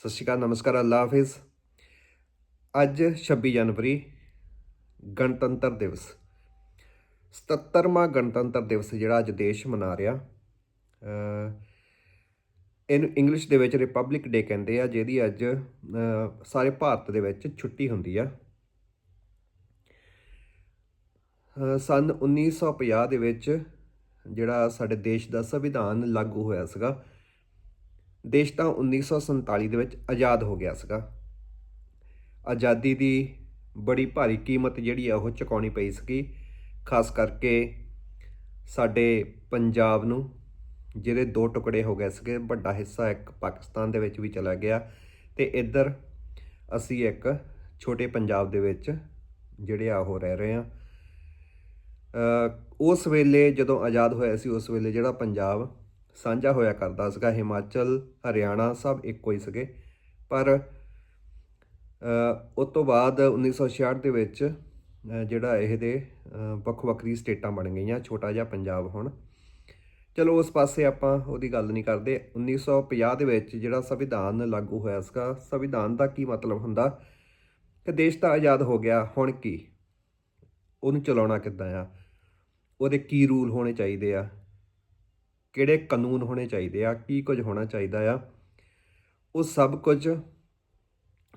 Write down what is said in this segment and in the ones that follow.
ਸਤਿ ਸ਼੍ਰੀ ਅਕਾਲ ਨਮਸਕਾਰ ਅੱਲਾ ਹਾਫਿਜ਼। ਅੱਜ 26 ਜਨਵਰੀ ਗਣਤੰਤਰ ਦਿਵਸ। 77ਵਾਂ ਗਣਤੰਤਰ ਦਿਵਸ ਜਿਹੜਾ ਅੱਜ ਦੇਸ਼ ਮਨਾ ਰਿਹਾ। ਇਹਨੂੰ ਇੰਗਲਿਸ਼ ਦੇ ਵਿੱਚ ਰਿਪਬਲਿਕ ਡੇ ਕਹਿੰਦੇ ਆ ਜਿਹਦੀ ਅੱਜ ਸਾਰੇ ਭਾਰਤ ਦੇ ਵਿੱਚ ਛੁੱਟੀ ਹੁੰਦੀ ਆ। ਅਹ, ਸੰਨ 1950 ਦੇ ਵਿੱਚ ਜਿਹੜਾ ਸਾਡੇ ਦੇਸ਼ ਦਾ ਸੰਵਿਧਾਨ ਲਾਗੂ ਹੋਇਆ ਸੀਗਾ ਦੇਸ਼ ਤਾਂ 1947 ਦੇ ਵਿੱਚ ਆਜ਼ਾਦ ਹੋ ਗਿਆ ਸੀਗਾ। ਆਜ਼ਾਦੀ ਦੀ ਬੜੀ ਭਾਰੀ ਕੀਮਤ ਜਿਹੜੀ ਆ ਉਹ ਚੁਕਾਉਣੀ ਪਈ ਸੀਗੀ, ਖਾਸ ਕਰਕੇ ਸਾਡੇ ਪੰਜਾਬ ਨੂੰ ਜਿਹੜੇ ਦੋ ਟੁਕੜੇ ਹੋ ਗਏ ਸੀਗੇ, ਵੱਡਾ ਹਿੱਸਾ ਇੱਕ ਪਾਕਿਸਤਾਨ ਦੇ ਵਿੱਚ ਵੀ ਚਲਾ ਗਿਆ ਤੇ ਇੱਧਰ ਅਸੀਂ ਇੱਕ ਛੋਟੇ ਪੰਜਾਬ ਦੇ ਵਿੱਚ ਜਿਹੜੇ ਆ ਉਹ ਰਹਿ ਰਹੇ ਆ ਉਸ ਵੇਲੇ ਜਦੋਂ ਆਜ਼ਾਦ ਹੋਇਆ ਸੀ, ਉਸ ਵੇਲੇ ਜਿਹੜਾ ਪੰਜਾਬ ਸਾਂਝਾ ਹੋਇਆ ਕਰਦਾ ਸੀਗਾ। ਹਿਮਾਚਲ ਹਰਿਆਣਾ ਸਭ ਇੱਕੋ ਹੀ ਸੀਗੇ। ਪਰ ਉਸ ਤੋਂ ਬਾਅਦ 1966 ਦੇ ਵਿੱਚ ਜਿਹੜਾ ਇਹਦੇ ਅ, ਵੱਖ ਵੱਖਰੀ ਸਟੇਟਾਂ ਬਣ ਗਈਆਂ ਛੋਟਾ ਜਿਹਾ ਪੰਜਾਬ ਹੁਣ। ਚਲੋ ਉਸ ਪਾਸੇ ਆਪਾਂ ਉਹਦੀ ਗੱਲ ਨਹੀਂ ਕਰਦੇ। 1950 ਦੇ ਵਿੱਚ ਜਿਹੜਾ ਸੰਵਿਧਾਨ ਲਾਗੂ ਹੋਇਆ ਸੀਗਾ ਸੰਵਿਧਾਨ ਦਾ ਕੀ ਮਤਲਬ ਹੁੰਦਾ? ਕਿ ਦੇਸ਼ ਤਾਂ ਆਜ਼ਾਦ ਹੋ ਗਿਆ ਹੁਣ ਕੀ? ਉਹਨੂੰ ਚਲਾਉਣਾ ਕਿੱਦਾਂ ਆ? ਉਹਦੇ ਕੀ ਰੂਲ ਹੋਣੇ ਚਾਹੀਦੇ ਆ? ਕਿਹੜੇ ਕਾਨੂੰਨ ਹੋਣੇ ਚਾਹੀਦੇ ਆ, ਕੀ ਕੁਝ ਹੋਣਾ ਚਾਹੀਦਾ ਆ। ਉਹ ਸਭ ਕੁਝ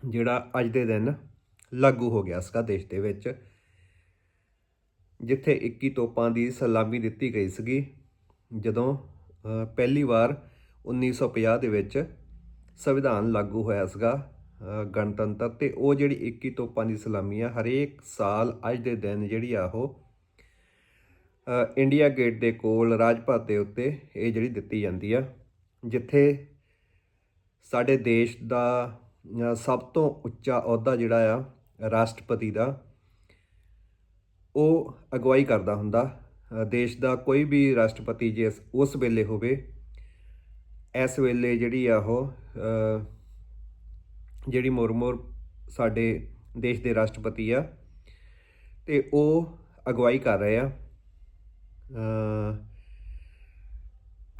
ਜਿਹੜਾ ਅੱਜ ਦੇ ਦਿਨ ਲਾਗੂ ਹੋ ਗਿਆ ਸੀਗਾ ਦੇਸ਼ ਦੇ ਵਿੱਚ, ਜਿੱਥੇ 21 ਤੋਪਾਂ ਦੀ ਸਲਾਮੀ ਦਿੱਤੀ ਗਈ ਸੀਗੀ। ਜਦੋਂ ਪਹਿਲੀ ਵਾਰ 1950 ਦੇ ਵਿੱਚ ਸੰਵਿਧਾਨ ਲਾਗੂ ਹੋਇਆ ਸੀਗਾ ਗਣਤੰਤਰ, ਤੇ ਉਹ ਜਿਹੜੀ 21 ਤੋਪਾਂ ਦੀ ਸਲਾਮੀ ਆ, ਹਰੇਕ ਸਾਲ ਅੱਜ ਦੇ ਦਿਨ ਜਿਹੜੀ ਆ ਉਹ ਇੰਡੀਆ ਗੇਟ ਦੇ ਕੋਲ ਰਾਜਪਥ ਦੇ ਉੱਤੇ ਇਹ ਜਿਹੜੀ ਦਿੱਤੀ ਜਾਂਦੀ ਆ, ਜਿੱਥੇ ਸਾਡੇ ਦੇਸ਼ ਦਾ ਸਭ ਤੋਂ ਉੱਚਾ ਅਹੁਦਾ ਜਿਹੜਾ ਆ, ਰਾਸ਼ਟਰਪਤੀ ਦਾ, ਉਹ ਅਗਵਾਈ ਕਰਦਾ ਹੁੰਦਾ। ਦੇਸ਼ ਦਾ ਕੋਈ ਵੀ ਰਾਸ਼ਟਰਪਤੀ ਜੇ ਉਸ- ਵੇਲੇ ਹੋਵੇ, ਇਸ ਵੇਲੇ ਜਿਹੜੀ ਆ ਉਹ ਜਿਹੜੀ ਮੁਰਮੁਰ ਸਾਡੇ ਦੇਸ਼ ਦੇ ਰਾਸ਼ਟਰਪਤੀ ਆ, ਤੇ ਉਹ ਅਗਵਾਈ ਕਰ ਰਹੇ ਆ।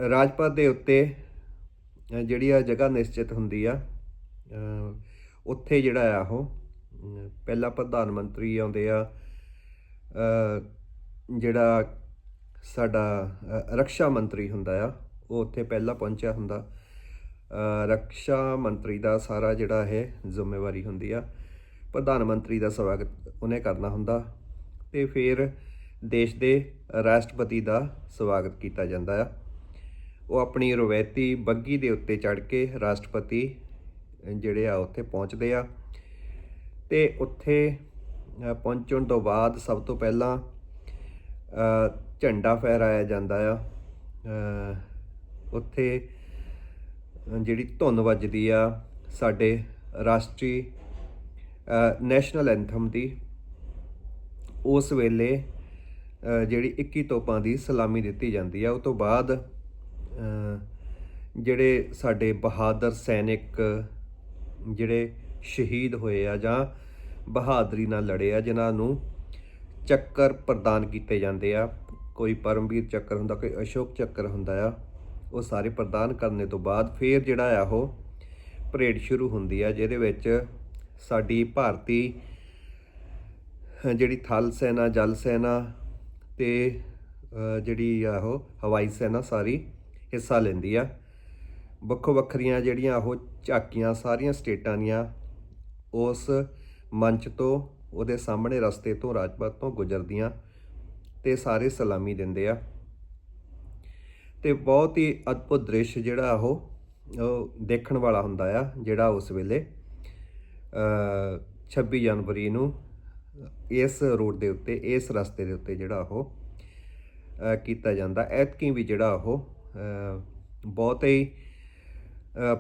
ਰਾਜਪਥ ਦੇ ਉੱਤੇ ਜਿਹੜੀ ਆ ਜਗ੍ਹਾ ਨਿਸ਼ਚਿਤ ਹੁੰਦੀ ਆ ਉੱਥੇ ਜਿਹੜਾ ਆ ਉਹ ਅ, ਪਹਿਲਾ ਪ੍ਰਧਾਨ ਮੰਤਰੀ ਆਉਂਦੇ ਆ ਜਿਹੜਾ ਸਾਡਾ ਅ, ਰੱਖਿਆ ਮੰਤਰੀ ਹੁੰਦਾ ਆ ਉਹ ਉੱਥੇ ਪਹਿਲਾਂ ਪਹੁੰਚਿਆ ਹੁੰਦਾ। ਅ, ਰੱਖਿਆ ਮੰਤਰੀ ਦਾ ਸਾਰਾ ਜਿਹੜਾ ਇਹ ਜ਼ਿੰਮੇਵਾਰੀ ਹੁੰਦੀ ਆ ਪ੍ਰਧਾਨ ਮੰਤਰੀ ਦਾ ਸਵਾਗਤ ਉਹਨੇ ਕਰਨਾ ਹੁੰਦਾ। ਤੇ ਫਿਰ ਦੇਸ਼ ਦੇ ਰਾਸ਼ਟਰਪਤੀ ਦਾ ਸਵਾਗਤ ਕੀਤਾ ਜਾਂਦਾ ਆ। ਉਹ ਆਪਣੀ ਰਵਾਇਤੀ ਬੱਗੀ ਦੇ ਉੱਤੇ ਚੜ੍ਹ ਕੇ ਰਾਸ਼ਟਰਪਤੀ ਜਿਹੜੇ ਆ ਉੱਥੇ ਪਹੁੰਚਦੇ ਆ। ਤੇ ਉੱਥੇ ਪਹੁੰਚਣ ਤੋਂ ਬਾਅਦ ਸਭ ਤੋਂ ਪਹਿਲਾਂ ਝੰਡਾ ਫਹਿਰਾਇਆ ਜਾਂਦਾ ਆ। ਉੱਥੇ ਜਿਹੜੀ ਧੁਨ ਵੱਜਦੀ ਆ ਸਾਡੇ ਰਾਸ਼ਟਰੀ ਨੈਸ਼ਨਲ ਐਂਥਮ ਦੀ, ਉਸ ਵੇਲੇ ਜਿਹੜੀ 21 ਤੋਪਾਂ ਦੀ ਸਲਾਮੀ ਦਿੱਤੀ ਜਾਂਦੀ ਆ ਉਸ ਤੋਂ ਬਾਅਦ ਜਿਹੜੇ ਸਾਡੇ ਬਹਾਦਰ ਸੈਨਿਕ, ਜਿਹੜੇ ਸ਼ਹੀਦ ਹੋਏ ਆ ਜਾਂ ਬਹਾਦਰੀ ਨਾਲ ਲੜੇ ਆ, ਜਿਨ੍ਹਾਂ ਨੂੰ ਚੱਕਰ ਪ੍ਰਦਾਨ ਕੀਤੇ ਜਾਂਦੇ ਆ, ਕੋਈ ਪਰਮਵੀਰ ਚੱਕਰ ਹੁੰਦਾ, ਕੋਈ ਅਸ਼ੋਕ ਚੱਕਰ ਹੁੰਦਾ ਆ, ਉਹ ਸਾਰੇ ਪ੍ਰਦਾਨ ਕਰਨੇ ਤੋਂ ਬਾਅਦ ਫਿਰ ਜਿਹੜਾ ਆ, ਉਹ ਪਰੇਡ ਸ਼ੁਰੂ ਹੁੰਦੀ ਆ, ਜਿਹਦੇ ਵਿੱਚ ਸਾਡੀ ਭਾਰਤੀ ਜਿਹੜੀ ਥਲ ਸੈਨਾ, ਜਲ ਸੈਨਾ ਤੇ ਜਿਹੜੀ ਆ ਉਹ ਹਵਾਈ ਸੈਨਾ ਸਾਰੀ ਹਿੱਸਾ ਲੈਂਦੀ ਆ। ਵੱਖੋ ਵੱਖਰੀਆਂ ਜਿਹੜੀਆਂ ਉਹ ਝਾਕੀਆਂ ਸਾਰੀਆਂ ਸਟੇਟਾਂ ਦੀਆਂ, ਉਸ ਮੰਚ ਤੋਂ, ਉਹਦੇ ਸਾਹਮਣੇ ਰਸਤੇ ਤੋਂ, ਰਾਜਪਥ ਤੋਂ ਗੁਜ਼ਰਦੀਆਂ ਤੇ ਸਾਰੇ ਸਲਾਮੀ ਦਿੰਦੇ ਆ। ਤੇ ਬਹੁਤ ਹੀ ਅਦਭੁਤ ਦ੍ਰਿਸ਼ ਜਿਹੜਾ ਉਹ ਦੇਖਣ ਵਾਲਾ ਹੁੰਦਾ ਆ, ਜਿਹੜਾ ਉਸ ਵੇਲੇ ਅ 26 ਜਨਵਰੀ ਨੂੰ ਇਸ ਰੋਡ ਦੇ ਉੱਤੇ, ਇਸ ਰਸਤੇ ਦੇ ਉੱਤੇ ਜਿਹੜਾ ਉਹ ਕੀਤਾ ਜਾਂਦਾ। ਐਤਕੀ ਵੀ ਜਿਹੜਾ ਉਹ ਬਹੁਤ ਹੀ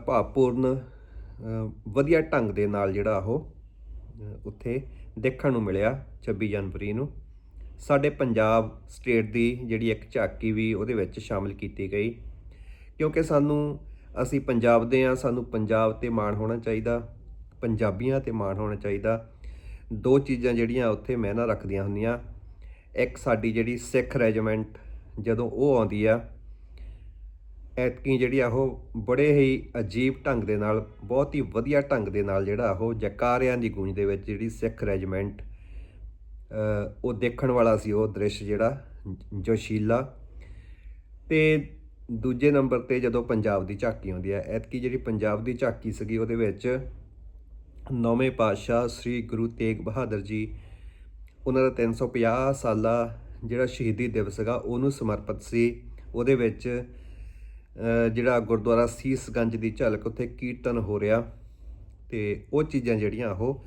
ਭਾਵਪੂਰਨ ਵਧੀਆ ਢੰਗ ਦੇ ਨਾਲ ਜਿਹੜਾ ਉਹ ਉੱਥੇ ਦੇਖਣ ਨੂੰ ਮਿਲਿਆ 26 ਜਨਵਰੀ ਨੂੰ। ਸਾਡੇ ਪੰਜਾਬ ਸਟੇਟ ਦੀ ਜਿਹੜੀ ਇੱਕ ਝਾਕੀ ਵੀ ਉਹਦੇ ਵਿੱਚ ਸ਼ਾਮਲ ਕੀਤੀ ਗਈ। ਕਿਉਂਕਿ ਸਾਨੂੰ, ਅਸੀਂ ਪੰਜਾਬ ਦੇ ਆ ਸਾਨੂੰ ਪੰਜਾਬ ਤੇ ਮਾਣ ਹੋਣਾ ਚਾਹੀਦਾ, ਪੰਜਾਬੀਆਂ ਤੇ ਮਾਣ ਹੋਣਾ ਚਾਹੀਦਾ। ਦੋ ਚੀਜ਼ਾਂ ਜਿਹੜੀਆਂ ਉੱਥੇ ਮਾਇਨਾ ਰੱਖਦੀਆਂ ਹੁੰਦੀਆਂ। ਇੱਕ ਸਾਡੀ ਜਿਹੜੀ ਸਿੱਖ ਰੈਜੀਮੈਂਟ ਜਦੋਂ ਉਹ ਆਉਂਦੀ ਆ, ਐਤਕੀ ਜਿਹੜੀ ਆ ਉਹ ਬੜੇ ਹੀ ਅਜੀਬ ਢੰਗ ਦੇ ਨਾਲ, ਬਹੁਤ ਹੀ ਵਧੀਆ ਢੰਗ ਦੇ ਨਾਲ ਜਿਹੜਾ ਉਹ ਜਕਾਰਿਆਂ ਦੀ ਗੂੰਜ ਦੇ ਵਿੱਚ ਜਿਹੜੀ ਸਿੱਖ ਰੈਜੀਮੈਂਟ ਉਹ ਦੇਖਣ ਵਾਲਾ ਸੀ ਉਹ ਦ੍ਰਿਸ਼ ਜਿਹੜਾ, ਜੋਸ਼ੀਲਾ। ਤੇ ਦੂਜੇ ਨੰਬਰ ਤੇ ਜਦੋਂ ਪੰਜਾਬ ਦੀ ਝਾਕੀ ਆਉਂਦੀ ਹੈ ਐਤਕੀ ਜਿਹੜੀ ਪੰਜਾਬ ਦੀ ਝਾਕੀ ਸੀਗੀ ਉਹਦੇ ਵਿੱਚ ਨੌਵੇਂ ਪਾਤਸ਼ਾਹ ਸ੍ਰੀ ਗੁਰੂ ਤੇਗ ਬਹਾਦਰ ਜੀ, ਉਹਨਾਂ ਦਾ 350 ਸਾਲਾ ਜਿਹੜਾ ਸ਼ਹੀਦੀ ਦਿਵਸ ਹੈਗਾ, ਉਹਨੂੰ ਸਮਰਪਿਤ ਸੀ। ਉਹਦੇ ਵਿੱਚ ਜਿਹੜਾ ਗੁਰਦੁਆਰਾ ਸੀਸਗੰਜ ਦੀ ਝਲਕ ਉੱਥੇ ਕੀਰਤਨ ਹੋ ਰਿਹਾ ਤੇ ਉਹ ਚੀਜ਼ਾਂ ਜਿਹੜੀਆਂ ਉਹ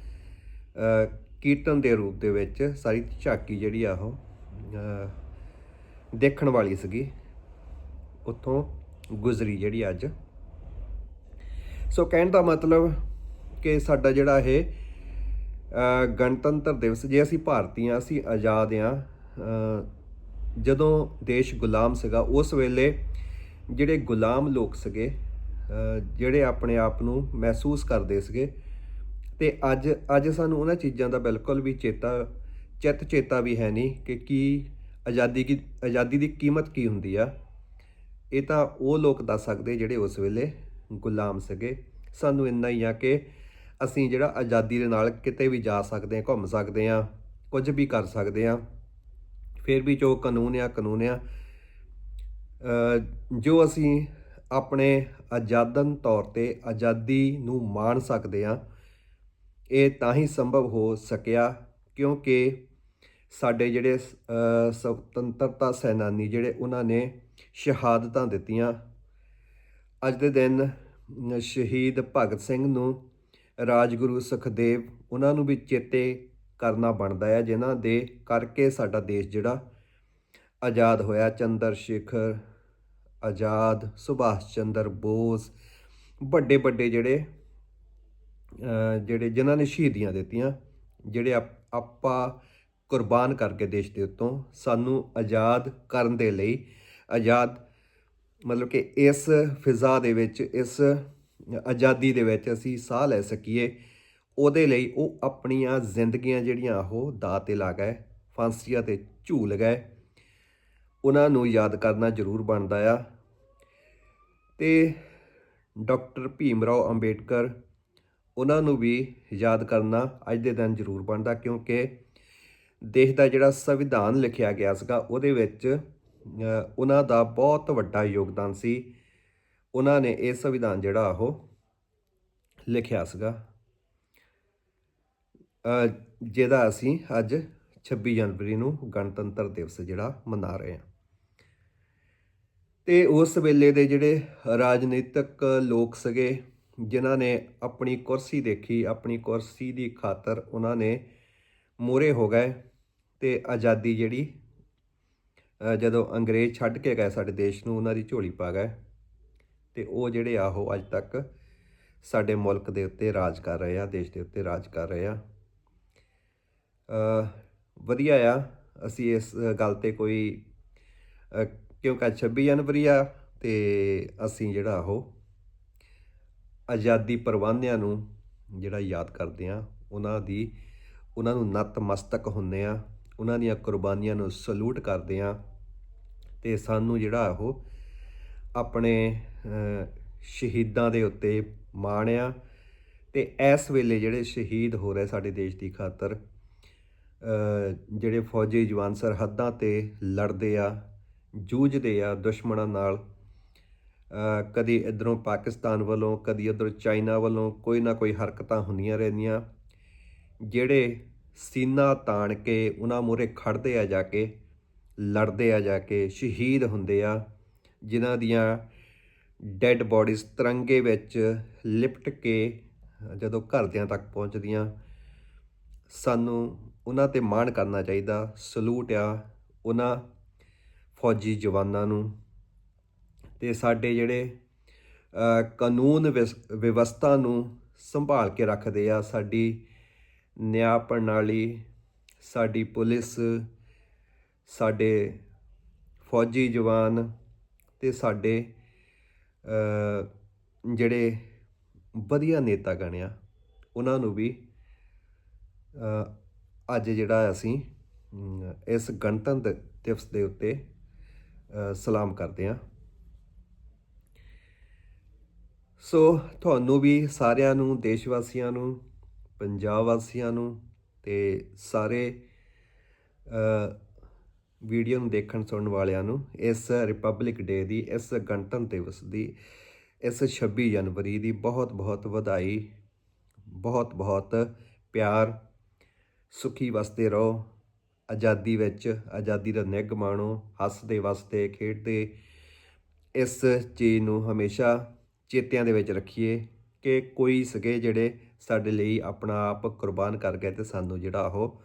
ਕੀਰਤਨ ਦੇ ਰੂਪ ਦੇ ਵਿੱਚ ਸਾਰੀ ਝਾਕੀ ਜਿਹੜੀ ਆ ਉਹ ਦੇਖਣ ਵਾਲੀ ਸੀਗੀ। ਉੱਥੋਂ ਗੁਜ਼ਰੀ ਜਿਹੜੀ ਅੱਜ। ਸੋ ਕਹਿਣ ਦਾ ਮਤਲਬ ਕਿ ਸਾਡਾ ਜਿਹੜਾ ਇਹ ਗਣਤੰਤਰ ਦਿਵਸ, ਜੇ ਅਸੀਂ ਭਾਰਤੀ ਹਾਂ ਅਸੀਂ ਆਜ਼ਾਦ ਹਾਂ ਜਦੋਂ ਦੇਸ਼ ਗੁਲਾਮ ਸੀਗਾ, ਉਸ ਵੇਲੇ ਜਿਹੜੇ ਗੁਲਾਮ ਲੋਕ ਸੀਗੇ ਜਿਹੜੇ ਆਪਣੇ ਆਪ ਨੂੰ ਮਹਿਸੂਸ ਕਰਦੇ ਸੀਗੇ, ਤੇ ਅੱਜ ਅੱਜ ਸਾਨੂੰ ਉਹਨਾਂ ਚੀਜ਼ਾਂ ਦਾ ਬਿਲਕੁਲ ਵੀ ਚੇਤਾ, ਚਿੱਤ ਚੇਤਾ ਵੀ ਹੈ ਨਹੀਂ ਕਿ ਕੀ ਆਜ਼ਾਦੀ ਕੀ, ਆਜ਼ਾਦੀ ਦੀ ਕੀਮਤ ਕੀ ਹੁੰਦੀ ਆ। ਇਹ ਤਾਂ ਉਹ ਲੋਕ ਦੱਸ ਸਕਦੇ ਜਿਹੜੇ ਉਸ ਵੇਲੇ ਗੁਲਾਮ ਸੀਗੇ। ਸਾਨੂੰ ਇੰਨਾ ਹੀ ਆ ਕਿ ਅਸੀਂ ਜਿਹੜਾ ਆਜ਼ਾਦੀ ਦੇ ਨਾਲ ਕਿਤੇ ਵੀ ਜਾ ਸਕਦੇ ਹਾਂ ਘੁੰਮ ਸਕਦੇ ਹਾਂ ਕੁਝ ਵੀ ਕਰ ਸਕਦੇ ਹਾਂ ਫਿਰ ਵੀ ਜੋ ਕਾਨੂੰਨ ਆ ਕਾਨੂੰਨ ਆ। ਜੋ ਅਸੀਂ ਆਪਣੇ ਆਜ਼ਾਦਨ ਤੌਰ ਤੇ ਆਜ਼ਾਦੀ ਨੂੰ ਮਾਣ ਸਕਦੇ ਹਾਂ ਇਹ ਤਾਂ ਹੀ ਸੰਭਵ ਹੋ ਸਕਿਆ ਕਿਉਂਕਿ ਸਾਡੇ ਜਿਹੜੇ ਅ, ਸੁਤੰਤਰਤਾ ਸੈਨਾਨੀ ਜਿਹੜੇ ਉਹਨਾਂ ਨੇ ਸ਼ਹਾਦਤਾਂ ਦਿੱਤੀਆਂ। ਅੱਜ ਦੇ ਦਿਨ ਸ਼ਹੀਦ ਭਗਤ ਸਿੰਘ ਨੂੰ ਰਾਜਗੁਰੂ ਸੁਖਦੇਵ, ਉਹਨਾਂ ਨੂੰ ਵੀ ਚੇਤੇ ਕਰਨਾ ਬਣਦਾ ਹੈ ਜਿਨ੍ਹਾਂ ਦੇ ਕਰਕੇ ਸਾਡਾ ਦੇਸ਼ ਜਿਹੜਾ ਆਜ਼ਾਦ ਹੋਇਆ। ਚੰਦਰ ਸ਼ੇਖਰ, ਆਜ਼ਾਦ, ਸੁਭਾਸ਼ ਚੰਦਰ ਬੋਸ, ਵੱਡੇ ਵੱਡੇ ਜਿਹੜੇ ਜਿਹੜੇ ਜਿਨ੍ਹਾਂ ਨੇ ਸ਼ਹੀਦੀਆਂ ਦਿੱਤੀਆਂ, ਜਿਹੜੇ ਆਪ- ਆਪਾਂ ਕੁਰਬਾਨ ਕਰਕੇ ਦੇਸ਼ ਦੇ ਉੱਤੋਂ ਸਾਨੂੰ ਆਜ਼ਾਦ ਕਰਨ ਦੇ ਲਈ, ਆਜ਼ਾਦ ਮਤਲਬ ਕਿ ਇਸ ਫਿਜ਼ਾ ਦੇ ਵਿੱਚ, ਇਸ ਆਜ਼ਾਦੀ ਦੇ ਵਿੱਚ ਅਸੀਂ ਸਾਹ ਲੈ ਸਕੀਏ, ਉਹਦੇ ਲਈ ਉਹ ਆਪਣੀਆਂ ਜ਼ਿੰਦਗੀਆਂ ਜਿਹੜੀਆਂ ਉਹ ਦਾਅ ਤੇ ਲਾ ਗਏ, ਫਾਂਸੀਆਂ ਤੇ ਝੂਲ ਗਏ। ਉਹਨਾਂ ਨੂੰ ਯਾਦ ਕਰਨਾ ਜ਼ਰੂਰ ਬਣਦਾ ਆ। ਤੇ ਡਾਕਟਰ ਭੀਮ ਰਾਓ ਅੰਬੇਡਕਰ, ਉਹਨਾਂ ਨੂੰ ਵੀ ਯਾਦ ਕਰਨਾ ਅੱਜ ਦੇ ਦਿਨ ਜ਼ਰੂਰ ਬਣਦਾ, ਕਿਉਂਕਿ ਦੇਸ਼ ਦਾ ਜਿਹੜਾ ਸੰਵਿਧਾਨ ਲਿਖਿਆ ਗਿਆ ਸੀਗਾ, ਉਹਦੇ ਵਿੱਚ ਉਹਨਾਂ ਦਾ ਬਹੁਤ ਵੱਡਾ ਯੋਗਦਾਨ ਸੀ। ਉਹਨਾਂ ਨੇ ਇਹ ਸੰਵਿਧਾਨ ਜਿਹੜਾ ਉਹ ਲਿਖਿਆ ਸੀਗਾ। ਜਿਹਦਾ ਅਸੀਂ ਅੱਜ 26 ਜਨਵਰੀ ਨੂੰ ਗਣਤੰਤਰ ਦਿਵਸ ਜਿਹੜਾ ਮਨਾ ਰਹੇ ਹਾਂ। ਤੇ ਉਸ ਵੇਲੇ ਦੇ ਜਿਹੜੇ ਰਾਜਨੀਤਿਕ ਲੋਕ ਸੀਗੇ, ਜਿਨ੍ਹਾਂ ਨੇ ਆਪਣੀ ਕੁਰਸੀ ਦੇਖੀ, ਆਪਣੀ ਕੁਰਸੀ ਦੀ ਖਾਤਰ ਉਹਨਾਂ ਨੇ ਮੂਹਰੇ ਹੋ ਗਏ ਤੇ ਆਜ਼ਾਦੀ ਜਿਹੜੀ ਜਦੋਂ ਅੰਗਰੇਜ਼ ਛੱਡ ਕੇ ਗਏ ਸਾਡੇ ਦੇਸ਼ ਨੂੰ, ਉਹਨਾਂ ਦੀ ਝੋਲੀ ਪਾ ਗਏ। ਤੇ ਉਹ ਜਿਹੜੇ ਆ, ਉਹ ਅੱਜ ਤੱਕ ਸਾਡੇ ਮੁਲਕ ਦੇ ਉੱਤੇ ਰਾਜ ਕਰ ਰਹੇ ਆ, ਦੇਸ਼ ਦੇ ਉੱਤੇ ਰਾਜ ਕਰ ਰਹੇ ਆ। ਵਧੀਆ ਆ। ਅਸੀਂ ਇਸ ਗੱਲ ਤੇ ਕੋਈ ਕਿਉਂਕਿ ਅੱਜ 26 ਜਨਵਰੀ ਆ ਤੇ ਅਸੀਂ ਜਿਹੜਾ ਉਹ ਆਜ਼ਾਦੀ ਪਰਵਾਨਿਆਂ ਨੂੰ ਜਿਹੜਾ ਯਾਦ ਕਰਦੇ ਆ, ਉਹਨਾਂ ਦੀ, ਉਹਨਾਂ ਨੂੰ ਨਤਮਸਤਕ ਹੁੰਦੇ ਆ, ਉਹਨਾਂ ਦੀਆਂ ਕੁਰਬਾਨੀਆਂ ਨੂੰ ਸਲੂਟ ਕਰਦੇ ਆ ਤੇ ਸਾਨੂੰ ਜਿਹੜਾ ਉਹ ਆਪਣੇ ਸ਼ਹੀਦਾਂ ਦੇ ਉੱਤੇ ਮਾਣ ਆ ਤੇ ਇਸ ਵੇਲੇ ਜਿਹੜੇ ਸ਼ਹੀਦ ਹੋ ਰਹੇ ਸਾਡੇ ਦੇਸ਼ ਦੀ ਖਾਤਰ ਜਿਹੜੇ ਫੌਜੀ ਜਵਾਨ ਸਰਹੱਦਾਂ ਤੇ ਲੜਦੇ ਆ, ਜੂਝਦੇ ਆ ਦੁਸ਼ਮਣਾਂ ਨਾਲ ਕਦੀ ਇਧਰੋਂ ਪਾਕਿਸਤਾਨ ਵੱਲੋਂ, ਕਦੀ ਉਧਰੋਂ ਚਾਈਨਾ ਵੱਲੋਂ ਕੋਈ ਨਾ ਕੋਈ ਹਰਕਤਾਂ ਹੁੰਦੀਆਂ ਰਹਿੰਦੀਆਂ, ਜਿਹੜੇ ਸੀਨਾ ਤਾਣ ਕੇ ਉਹਨਾਂ ਮੂਹਰੇ ਖੜਦੇ ਆ ਜਾ ਕੇ, ਲੜਦੇ ਆ ਜਾ ਕੇ ਸ਼ਹੀਦ ਹੁੰਦੇ ਆ, ਜਿਨ੍ਹਾਂ ਦੀਆਂ ਡੈੱਡ ਬੋਡੀਜ਼ ਤਿਰੰਗੇ ਵਿੱਚ ਲਿਪਟ ਕੇ ਜਦੋਂ ਘਰਦਿਆਂ ਤੱਕ ਪਹੁੰਚਦੀਆਂ, ਸਾਨੂੰ ਉਹਨਾਂ ਤੇ ਮਾਣ ਕਰਨਾ ਚਾਹੀਦਾ। ਸਲੂਟ ਆ ਉਹਨਾਂ ਫੌਜੀ ਜਵਾਨਾਂ ਨੂੰ। ਤੇ ਸਾਡੇ ਜਿਹੜੇ ਕਾਨੂੰਨ ਵਿਸ- ਵਿਵਸਥਾ ਨੂੰ ਸੰਭਾਲ ਕੇ ਰੱਖਦੇ ਆ, ਸਾਡੀ ਨਿਆਂ ਪ੍ਰਣਾਲੀ, ਸਾਡੀ ਪੁਲਿਸ, ਸਾਡੇ ਫੌਜੀ ਜਵਾਨ ਤੇ ਸਾਡੇ ਜਿਹੜੇ ਵਧੀਆ ਨੇਤਾ ਗਣਿਆ ਉਹਨਾਂ ਨੂੰ ਵੀ ਅੱਜ ਜਿਹੜਾ ਅਸੀਂ ਇਸ ਗਣਤੰਤਰ ਦਿਵਸ ਦੇ ਉੱਤੇ ਸਲਾਮ ਕਰਦੇ ਹਾਂ। ਸੋ ਤੁਹਾਨੂੰ ਵੀ ਸਾਰਿਆਂ ਨੂੰ ਦੇਸ਼ ਵਾਸੀਆਂ ਨੂੰ, ਪੰਜਾਬ ਵਾਸੀਆਂ ਨੂੰ ਤੇ ਸਾਰੇ ਵੀਡੀਓ ਨੂੰ ਦੇਖਣ ਸੁਣਨ ਵਾਲਿਆਂ ਨੂੰ ਇਸ ਰਿਪਬਲਿਕ ਡੇ ਦੀ, ਇਸ ਗਣਤੰਤਰ ਦਿਵਸ ਦੀ, ਇਸ 26 ਜਨਵਰੀ ਦੀ ਬਹੁਤ ਬਹੁਤ ਵਧਾਈ, ਬਹੁਤ ਬਹੁਤ ਪਿਆਰ, ਸੁਖੀ ਵਸਦੇ ਰਹੋ, ਆਜ਼ਾਦੀ ਵਿੱਚ, ਆਜ਼ਾਦੀ ਦਾ ਨਿੱਘ ਮਾਣੋ, ਹੱਸਦੇ ਵਸਦੇ, ਖੇਡਦੇ, ਇਸ ਚੀਜ਼ ਨੂੰ ਹਮੇਸ਼ਾ ਚੇਤਿਆਂ ਦੇ ਵਿੱਚ ਰੱਖੀਏ ਕਿ ਕੋਈ ਸਗੇ ਜਿਹੜੇ ਸਾਡੇ ਲਈ ਆਪਣਾ ਆਪ ਕੁਰਬਾਨ ਕਰ ਗਏ ਤੇ ਸਾਨੂੰ ਜਿਹੜਾ ਉਹ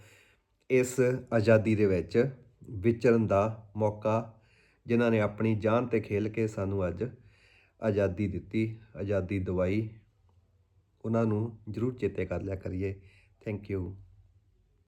ਇਸ ਆਜ਼ਾਦੀ ਦੇ ਵਿੱਚ ਵਿਚਰਨ ਦਾ ਮੌਕਾ, ਜਿਨ੍ਹਾਂ ਨੇ ਆਪਣੀ ਜਾਨ ਤੇ ਖੇਲ ਕੇ ਸਾਨੂੰ ਅੱਜ ਆਜ਼ਾਦੀ ਦਿੱਤੀ, ਆਜ਼ਾਦੀ ਦਵਾਈ। ਉਹਨਾਂ ਨੂੰ ਜ਼ਰੂਰ ਚੇਤੇ ਕਰ ਲਿਆ ਕਰੀਏ। Thank you